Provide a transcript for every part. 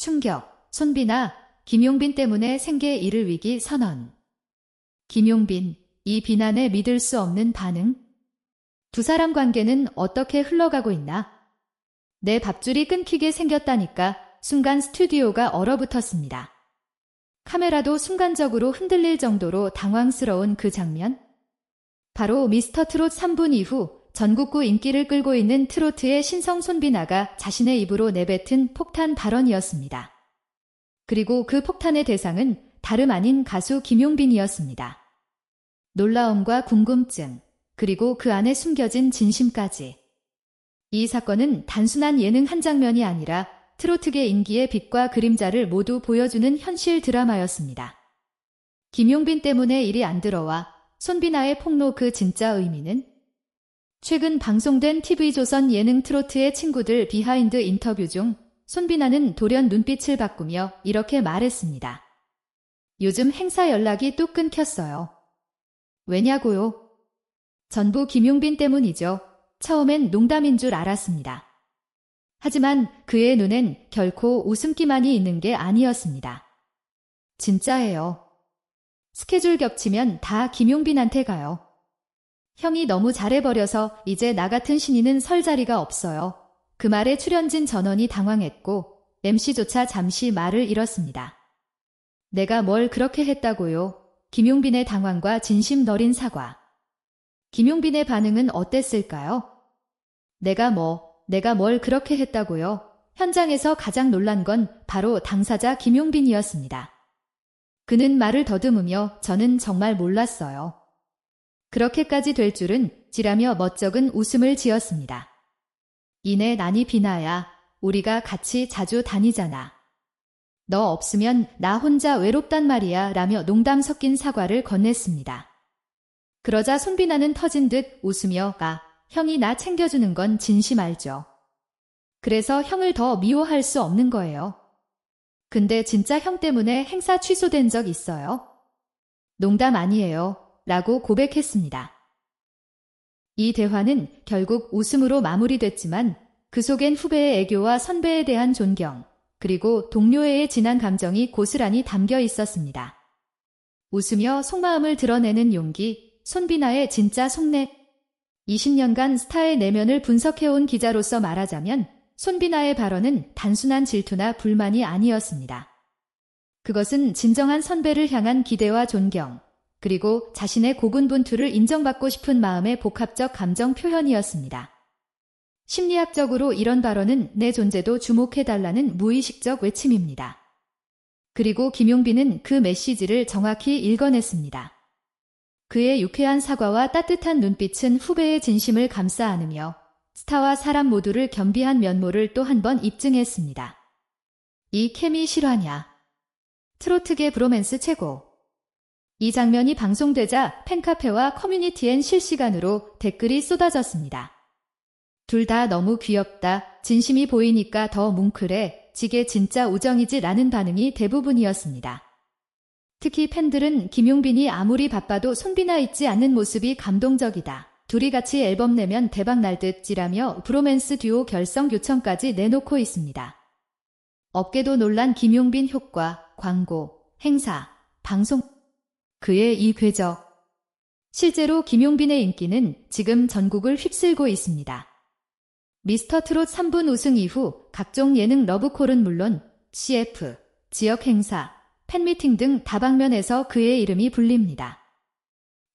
충격, 손비나 김용빈 때문에 생계 잃을 위기 선언. 김용빈, 이 비난에 믿을 수 없는 반응? 두 사람 관계는 어떻게 흘러가고 있나? 내 밥줄이 끊기게 생겼다니까 순간 스튜디오가 얼어붙었습니다. 카메라도 순간적으로 흔들릴 정도로 당황스러운 그 장면? 바로 미스터 트롯 3분 이후 전국구 인기를 끌고 있는 트로트의 신성 손비나가 자신의 입으로 내뱉은 폭탄 발언이었습니다. 그리고 그 폭탄의 대상은 다름 아닌 가수 김용빈이었습니다. 놀라움과 궁금증, 그리고 그 안에 숨겨진 진심까지. 이 사건은 단순한 예능 한 장면이 아니라 트로트계 인기의 빛과 그림자를 모두 보여주는 현실 드라마였습니다. 김용빈 때문에 일이 안 들어와 손비나의 폭로 그 진짜 의미는? 최근 방송된 TV조선 예능 트로트의 친구들 비하인드 인터뷰 중 손비나는 돌연 눈빛을 바꾸며 이렇게 말했습니다. 요즘 행사 연락이 또 끊겼어요. 왜냐고요? 전부 김용빈 때문이죠. 처음엔 농담인 줄 알았습니다. 하지만 그의 눈엔 결코 웃음기만이 있는 게 아니었습니다. 진짜예요. 스케줄 겹치면 다 김용빈한테 가요. 형이 너무 잘해버려서 이제 나 같은 신인은 설 자리가 없어요. 그 말에 출연진 전원이 당황했고 MC조차 잠시 말을 잃었습니다. 내가 뭘 그렇게 했다고요? 김용빈의 당황과 진심 너린 사과. 김용빈의 반응은 어땠을까요? 내가 뭐, 내가 뭘 그렇게 했다고요? 현장에서 가장 놀란 건 바로 당사자 김용빈이었습니다. 그는 말을 더듬으며 저는 정말 몰랐어요. 그렇게까지 될 줄은 지라며 멋쩍은 웃음을 지었습니다. 이내 난이 비나야 우리가 같이 자주 다니잖아. 너 없으면 나 혼자 외롭단 말이야 라며 농담 섞인 사과를 건넸습니다. 그러자 손비나는 터진 듯 웃으며 가 형이 나 챙겨주는 건 진심 알죠. 그래서 형을 더 미워할 수 없는 거예요. 근데 진짜 형 때문에 행사 취소된 적 있어요? 농담 아니에요. 라고 고백했습니다. 이 대화는 결국 웃음으로 마무리됐지만 그 속엔 후배의 애교와 선배에 대한 존경, 그리고 동료애의 진한 감정이 고스란히 담겨 있었습니다. 웃으며 속마음을 드러내는 용기, 손비나의 진짜 속내. 20년간 스타의 내면을 분석해온 기자로서 말하자면 손비나의 발언은 단순한 질투나 불만이 아니었습니다. 그것은 진정한 선배를 향한 기대와 존경, 그리고 자신의 고군분투를 인정받고 싶은 마음의 복합적 감정 표현이었습니다. 심리학적으로 이런 발언은 내 존재도 주목해달라는 무의식적 외침입니다. 그리고 김용빈은 그 메시지를 정확히 읽어냈습니다. 그의 유쾌한 사과와 따뜻한 눈빛은 후배의 진심을 감싸 안으며 스타와 사람 모두를 겸비한 면모를 또 한 번 입증했습니다. 이 케미 실화냐? 트로트계 브로맨스 최고. 이 장면이 방송되자 팬카페와 커뮤니티엔 실시간으로 댓글이 쏟아졌습니다. 둘 다 너무 귀엽다. 진심이 보이니까 더 뭉클해. 지게 진짜 우정이지 라는 반응이 대부분이었습니다. 특히 팬들은 김용빈이 아무리 바빠도 손비나 있지 않는 모습이 감동적이다. 둘이 같이 앨범 내면 대박 날 듯지라며 브로맨스 듀오 결성 요청까지 내놓고 있습니다. 업계도 놀란 김용빈 효과, 광고, 행사, 방송 그의 이 궤적. 실제로 김용빈의 인기는 지금 전국을 휩쓸고 있습니다. 미스터 트롯 3분 우승 이후 각종 예능 러브콜은 물론 CF, 지역 행사, 팬미팅 등 다방면에서 그의 이름이 불립니다.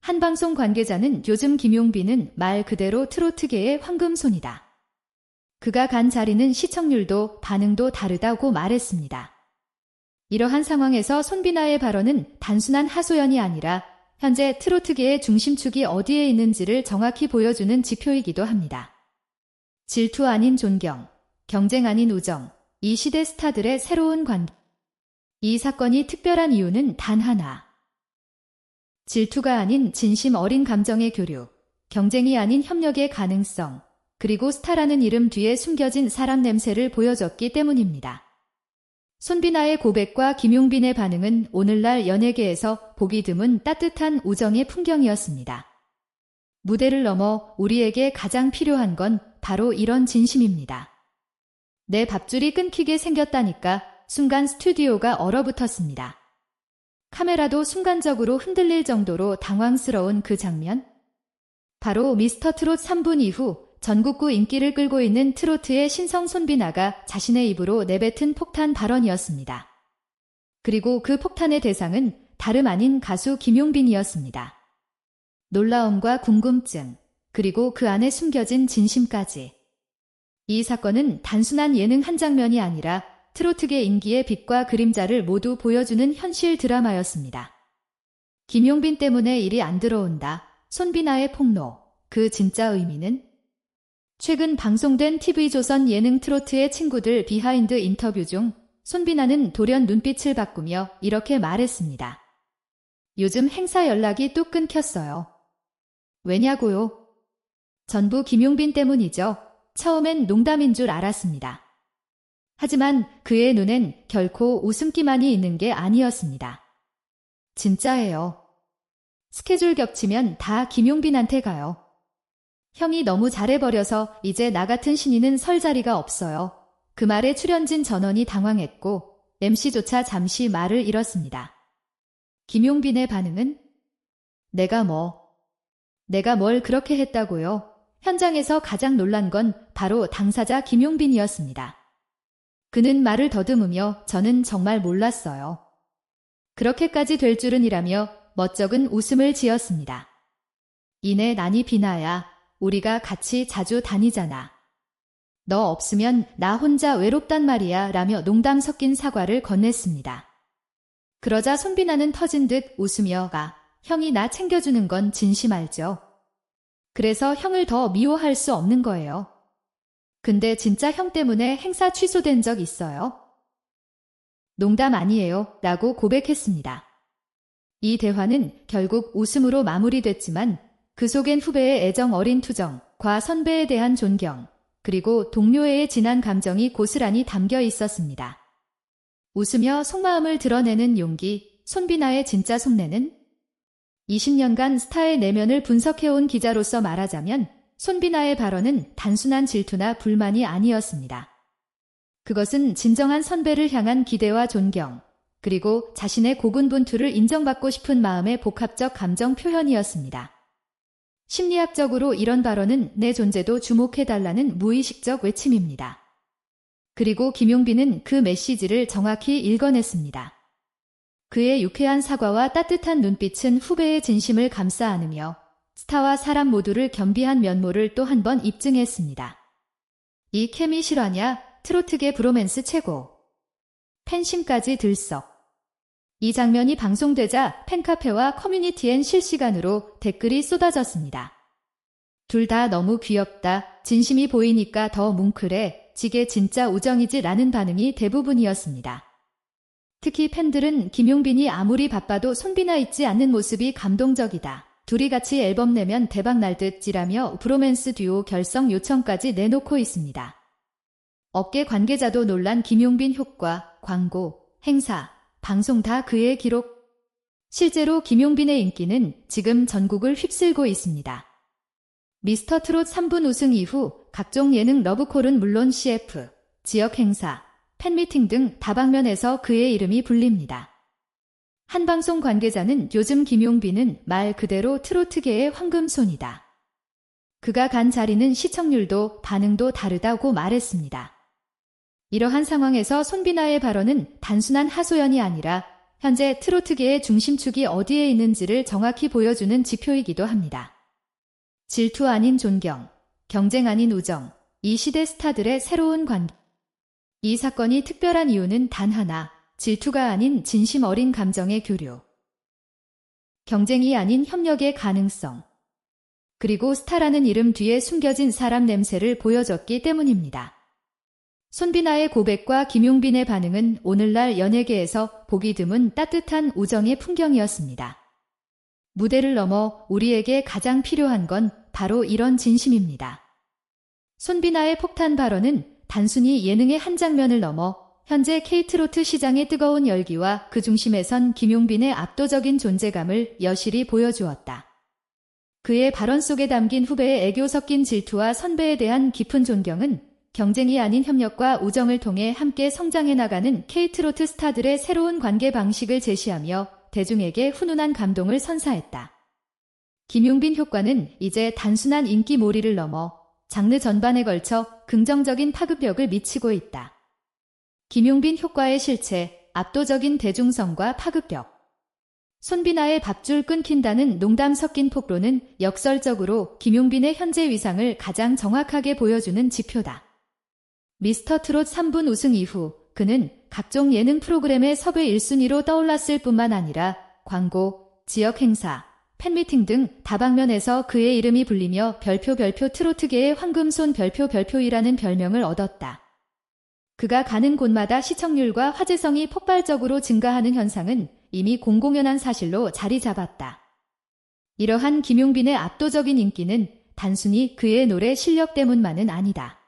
한 방송 관계자는 요즘 김용빈은 말 그대로 트로트계의 황금손이다. 그가 간 자리는 시청률도 반응도 다르다고 말했습니다. 이러한 상황에서 손비나의 발언은 단순한 하소연이 아니라 현재 트로트계의 중심축이 어디에 있는지를 정확히 보여주는 지표이기도 합니다. 질투 아닌 존경, 경쟁 아닌 우정, 이 시대 스타들의 새로운 관계. 이 사건이 특별한 이유는 단 하나. 질투가 아닌 진심 어린 감정의 교류, 경쟁이 아닌 협력의 가능성, 그리고 스타라는 이름 뒤에 숨겨진 사람 냄새를 보여줬기 때문입니다. 손비나의 고백과 김용빈의 반응은 오늘날 연예계에서 보기 드문 따뜻한 우정의 풍경이었습니다. 무대를 넘어 우리에게 가장 필요한 건 바로 이런 진심입니다. 내 밥줄이 끊기게 생겼다니까 순간 스튜디오가 얼어붙었습니다. 카메라도 순간적으로 흔들릴 정도로 당황스러운 그 장면? 바로 미스터 트롯 3분 이후 전국구 인기를 끌고 있는 트로트의 신성 손비나가 자신의 입으로 내뱉은 폭탄 발언이었습니다. 그리고 그 폭탄의 대상은 다름 아닌 가수 김용빈이었습니다. 놀라움과 궁금증, 그리고 그 안에 숨겨진 진심까지. 이 사건은 단순한 예능 한 장면이 아니라 트로트계 인기의 빛과 그림자를 모두 보여주는 현실 드라마였습니다. 김용빈 때문에 일이 안 들어온다. 손비나의 폭로. 그 진짜 의미는? 최근 방송된 TV조선 예능 트로트의 친구들 비하인드 인터뷰 중 손비나는 돌연 눈빛을 바꾸며 이렇게 말했습니다. 요즘 행사 연락이 뚝 끊겼어요. 왜냐고요? 전부 김용빈 때문이죠. 처음엔 농담인 줄 알았습니다. 하지만 그의 눈엔 결코 웃음기만이 있는 게 아니었습니다. 진짜예요. 스케줄 겹치면 다 김용빈한테 가요. 형이 너무 잘해버려서 이제 나 같은 신인은 설 자리가 없어요. 그 말에 출연진 전원이 당황했고 MC조차 잠시 말을 잃었습니다. 김용빈의 반응은 내가 뭐 내가 뭘 그렇게 했다고요? 현장에서 가장 놀란 건 바로 당사자 김용빈이었습니다. 그는 말을 더듬으며 저는 정말 몰랐어요. 그렇게까지 될 줄은 이라며 멋쩍은 웃음을 지었습니다. 이내 난이 비나야 우리가 같이 자주 다니잖아. 너 없으면 나 혼자 외롭단 말이야 라며 농담 섞인 사과를 건넸습니다. 그러자 손비나는 터진 듯 웃으며 가 형이 나 챙겨주는 건 진심 알죠? 그래서 형을 더 미워할 수 없는 거예요. 근데 진짜 형 때문에 행사 취소된 적 있어요? 농담 아니에요. 라고 고백했습니다. 이 대화는 결국 웃음으로 마무리됐지만 그 속엔 후배의 애정 어린 투정, 과 선배에 대한 존경, 그리고 동료애의 진한 감정이 고스란히 담겨 있었습니다. 웃으며 속마음을 드러내는 용기, 손비나의 진짜 속내는 20년간 스타의 내면을 분석해온 기자로서 말하자면 손비나의 발언은 단순한 질투나 불만이 아니었습니다. 그것은 진정한 선배를 향한 기대와 존경, 그리고 자신의 고군분투를 인정받고 싶은 마음의 복합적 감정 표현이었습니다. 심리학적으로 이런 발언은 내 존재도 주목해달라는 무의식적 외침입니다. 그리고 김용빈은 그 메시지를 정확히 읽어냈습니다. 그의 유쾌한 사과와 따뜻한 눈빛은 후배의 진심을 감싸 안으며 스타와 사람 모두를 겸비한 면모를 또 한 번 입증했습니다. 이 케미 실화냐? 트로트계 브로맨스 최고. 팬심까지 들썩. 이 장면이 방송되자 팬카페와 커뮤니티엔 실시간으로 댓글이 쏟아졌습니다. 둘 다 너무 귀엽다. 진심이 보이니까 더 뭉클해. 지게 진짜 우정이지 라는 반응이 대부분이었습니다. 특히 팬들은 김용빈이 아무리 바빠도 손비나 있지 않는 모습이 감동적이다. 둘이 같이 앨범 내면 대박 날 듯지라며 브로맨스 듀오 결성 요청까지 내놓고 있습니다. 업계 관계자도 놀란 김용빈 효과, 광고, 행사, 방송 다 그의 기록. 실제로 김용빈의 인기는 지금 전국을 휩쓸고 있습니다. 미스터 트롯 3분 우승 이후 각종 예능 러브콜은 물론 CF, 지역 행사, 팬미팅 등 다방면에서 그의 이름이 불립니다. 한 방송 관계자는 요즘 김용빈은 말 그대로 트로트계의 황금손이다. 그가 간 자리는 시청률도 반응도 다르다고 말했습니다. 이러한 상황에서 손비나의 발언은 단순한 하소연이 아니라 현재 트로트계의 중심축이 어디에 있는지를 정확히 보여주는 지표이기도 합니다. 질투 아닌 존경, 경쟁 아닌 우정, 이 시대 스타들의 새로운 관계. 이 사건이 특별한 이유는 단 하나, 질투가 아닌 진심 어린 감정의 교류. 경쟁이 아닌 협력의 가능성. 그리고 스타라는 이름 뒤에 숨겨진 사람 냄새를 보여줬기 때문입니다. 손비나의 고백과 김용빈의 반응은 오늘날 연예계에서 보기 드문 따뜻한 우정의 풍경이었습니다. 무대를 넘어 우리에게 가장 필요한 건 바로 이런 진심입니다. 손비나의 폭탄 발언은 단순히 예능의 한 장면을 넘어 현재 케이트로트 시장의 뜨거운 열기와 그 중심에 선 김용빈의 압도적인 존재감을 여실히 보여주었다. 그의 발언 속에 담긴 후배의 애교 섞인 질투와 선배에 대한 깊은 존경은 경쟁이 아닌 협력과 우정을 통해 함께 성장해 나가는 K트로트 스타들의 새로운 관계 방식을 제시하며 대중에게 훈훈한 감동을 선사했다. 김용빈 효과는 이제 단순한 인기 몰이를 넘어 장르 전반에 걸쳐 긍정적인 파급력을 미치고 있다. 김용빈 효과의 실체, 압도적인 대중성과 파급력. 손비나의 밥줄 끊긴다는 농담 섞인 폭로는 역설적으로 김용빈의 현재 위상을 가장 정확하게 보여주는 지표다. 미스터 트롯 3분 우승 이후 그는 각종 예능 프로그램의 섭외 1순위로 떠올랐을 뿐만 아니라 광고, 지역 행사, 팬미팅 등 다방면에서 그의 이름이 불리며 별표 별표 트로트계의 황금손 별표 별표이라는 별명을 얻었다. 그가 가는 곳마다 시청률과 화제성이 폭발적으로 증가하는 현상은 이미 공공연한 사실로 자리 잡았다. 이러한 김용빈의 압도적인 인기는 단순히 그의 노래 실력 때문만은 아니다.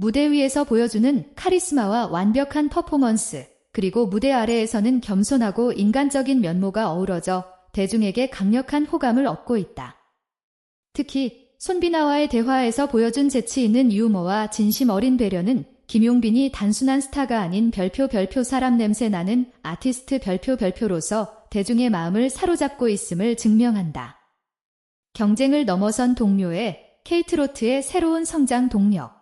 무대 위에서 보여주는 카리스마와 완벽한 퍼포먼스, 그리고 무대 아래에서는 겸손하고 인간적인 면모가 어우러져 대중에게 강력한 호감을 얻고 있다. 특히 손비나와의 대화에서 보여준 재치 있는 유머와 진심 어린 배려는 김용빈이 단순한 스타가 아닌 별표 별표 사람 냄새 나는 아티스트 별표 별표로서 대중의 마음을 사로잡고 있음을 증명한다. 경쟁을 넘어선 동료의 케이트로트의 새로운 성장 동력.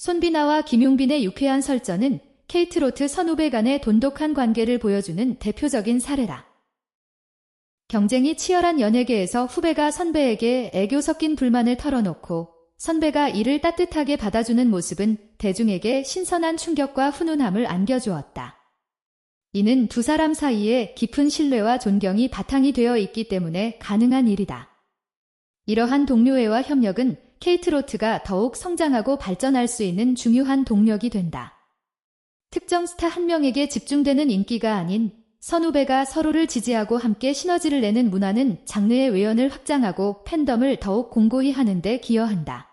손비나와 김용빈의 유쾌한 설전은 케이트로트 선후배 간의 돈독한 관계를 보여주는 대표적인 사례다. 경쟁이 치열한 연예계에서 후배가 선배에게 애교 섞인 불만을 털어놓고 선배가 이를 따뜻하게 받아주는 모습은 대중에게 신선한 충격과 훈훈함을 안겨주었다. 이는 두 사람 사이에 깊은 신뢰와 존경이 바탕이 되어 있기 때문에 가능한 일이다. 이러한 동료애와 협력은 케이트로트가 더욱 성장하고 발전할 수 있는 중요한 동력이 된다. 특정 스타 한 명에게 집중되는 인기가 아닌 선후배가 서로를 지지하고 함께 시너지를 내는 문화는 장르의 외연을 확장하고 팬덤을 더욱 공고히 하는데 기여한다.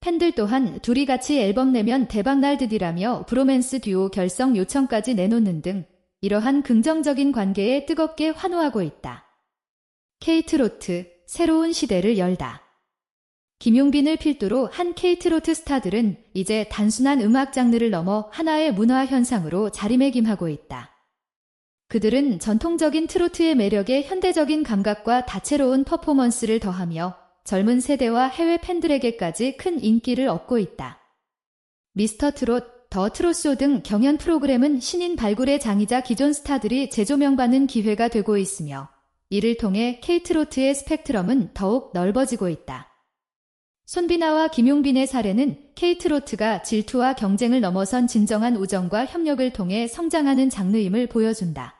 팬들 또한 둘이 같이 앨범 내면 대박날 듯이라며 브로맨스 듀오 결성 요청까지 내놓는 등 이러한 긍정적인 관계에 뜨겁게 환호하고 있다. 케이트 로트 새로운 시대를 열다. 김용빈을 필두로 한 케이트로트 스타들은 이제 단순한 음악 장르를 넘어 하나의 문화 현상으로 자리매김하고 있다. 그들은 전통적인 트로트의 매력에 현대적인 감각과 다채로운 퍼포먼스를 더하며 젊은 세대와 해외 팬들에게까지 큰 인기를 얻고 있다. 미스터 트롯, 더 트롯쇼 등 경연 프로그램은 신인 발굴의 장이자 기존 스타들이 재조명받는 기회가 되고 있으며 이를 통해 K트로트의 스펙트럼은 더욱 넓어지고 있다. 손비나와 김용빈의 사례는 K트로트가 질투와 경쟁을 넘어선 진정한 우정과 협력을 통해 성장하는 장르임을 보여준다.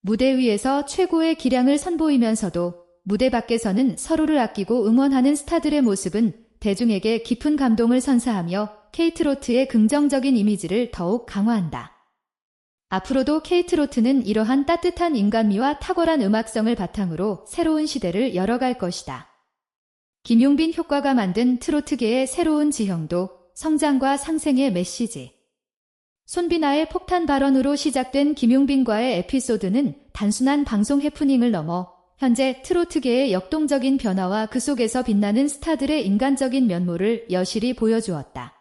무대 위에서 최고의 기량을 선보이면서도 무대 밖에서는 서로를 아끼고 응원하는 스타들의 모습은 대중에게 깊은 감동을 선사하며 케이트로트의 긍정적인 이미지를 더욱 강화한다. 앞으로도 케이트로트는 이러한 따뜻한 인간미와 탁월한 음악성을 바탕으로 새로운 시대를 열어갈 것이다. 김용빈 효과가 만든 트로트계의 새로운 지형도 성장과 상생의 메시지. 손비나의 폭탄 발언으로 시작된 김용빈과의 에피소드는 단순한 방송 해프닝을 넘어 현재 트로트계의 역동적인 변화와 그 속에서 빛나는 스타들의 인간적인 면모를 여실히 보여주었다.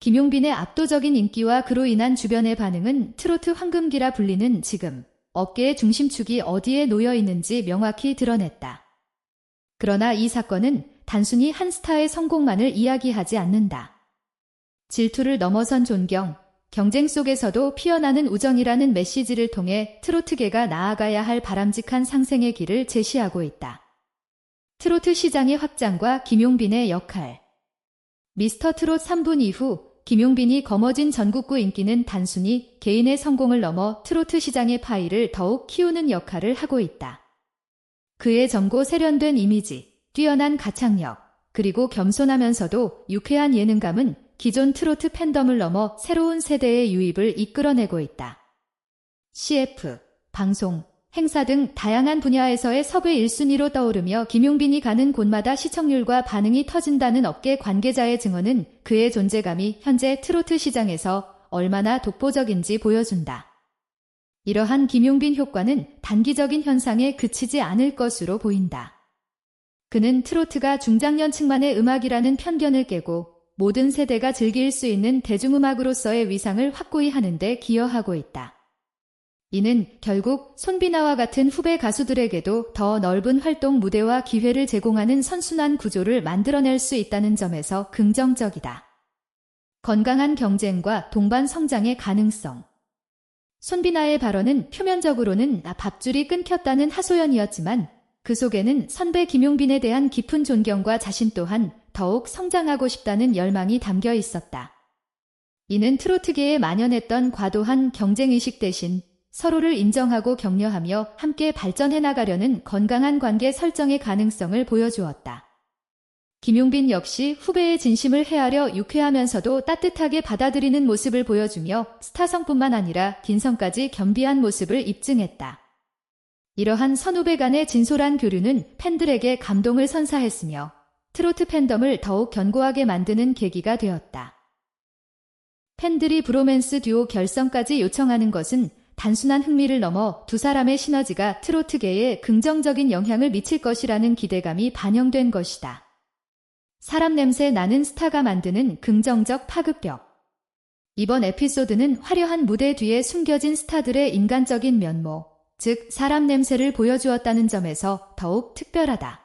김용빈의 압도적인 인기와 그로 인한 주변의 반응은 트로트 황금기라 불리는 지금 어깨의 중심축이 어디에 놓여 있는지 명확히 드러냈다. 그러나 이 사건은 단순히 한 스타의 성공만을 이야기하지 않는다. 질투를 넘어선 존경, 경쟁 속에서도 피어나는 우정이라는 메시지를 통해 트로트계가 나아가야 할 바람직한 상생의 길을 제시하고 있다. 트로트 시장의 확장과 김용빈의 역할 미스터 트롯 3분 이후 김용빈이 거머쥔 전국구 인기는 단순히 개인의 성공을 넘어 트로트 시장의 파이를 더욱 키우는 역할을 하고 있다. 그의 젊고 세련된 이미지, 뛰어난 가창력, 그리고 겸손하면서도 유쾌한 예능감은 기존 트로트 팬덤을 넘어 새로운 세대의 유입을 이끌어내고 있다. CF, 방송, 행사 등 다양한 분야에서의 섭외 1순위로 떠오르며 김용빈이 가는 곳마다 시청률과 반응이 터진다는 업계 관계자의 증언은 그의 존재감이 현재 트로트 시장에서 얼마나 독보적인지 보여준다. 이러한 김용빈 효과는 단기적인 현상에 그치지 않을 것으로 보인다. 그는 트로트가 중장년층만의 음악이라는 편견을 깨고 모든 세대가 즐길 수 있는 대중음악으로서의 위상을 확고히 하는데 기여하고 있다. 이는 결국 손비나와 같은 후배 가수들에게도 더 넓은 활동 무대와 기회를 제공하는 선순환 구조를 만들어낼 수 있다는 점에서 긍정적이다. 건강한 경쟁과 동반 성장의 가능성. 손비나의 발언은 표면적으로는 밥줄이 끊겼다는 하소연이었지만 그 속에는 선배 김용빈에 대한 깊은 존경과 자신 또한 더욱 성장하고 싶다는 열망이 담겨 있었다. 이는 트로트계에 만연했던 과도한 경쟁의식 대신 서로를 인정하고 격려하며 함께 발전해 나가려는 건강한 관계 설정의 가능성을 보여주었다. 김용빈 역시 후배의 진심을 헤아려 유쾌하면서도 따뜻하게 받아들이는 모습을 보여주며 스타성뿐만 아니라 긴성까지 겸비한 모습을 입증했다. 이러한 선후배 간의 진솔한 교류는 팬들에게 감동을 선사했으며 트로트 팬덤을 더욱 견고하게 만드는 계기가 되었다. 팬들이 브로맨스 듀오 결성까지 요청하는 것은 단순한 흥미를 넘어 두 사람의 시너지가 트로트계에 긍정적인 영향을 미칠 것이라는 기대감이 반영된 것이다. 사람 냄새 나는 스타가 만드는 긍정적 파급력. 이번 에피소드는 화려한 무대 뒤에 숨겨진 스타들의 인간적인 면모, 즉 사람 냄새를 보여주었다는 점에서 더욱 특별하다.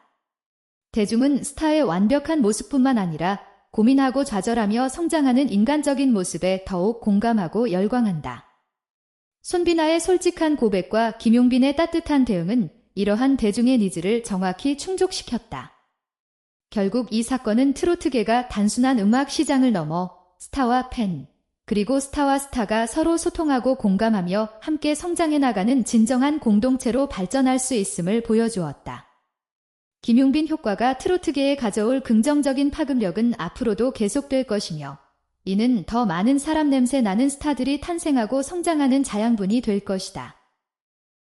대중은 스타의 완벽한 모습뿐만 아니라 고민하고 좌절하며 성장하는 인간적인 모습에 더욱 공감하고 열광한다. 손비나의 솔직한 고백과 김용빈의 따뜻한 대응은 이러한 대중의 니즈를 정확히 충족시켰다. 결국 이 사건은 트로트계가 단순한 음악 시장을 넘어 스타와 팬, 그리고 스타와 스타가 서로 소통하고 공감하며 함께 성장해 나가는 진정한 공동체로 발전할 수 있음을 보여주었다. 김용빈 효과가 트로트계에 가져올 긍정적인 파급력은 앞으로도 계속될 것이며 이는 더 많은 사람 냄새 나는 스타들이 탄생하고 성장하는 자양분이 될 것이다.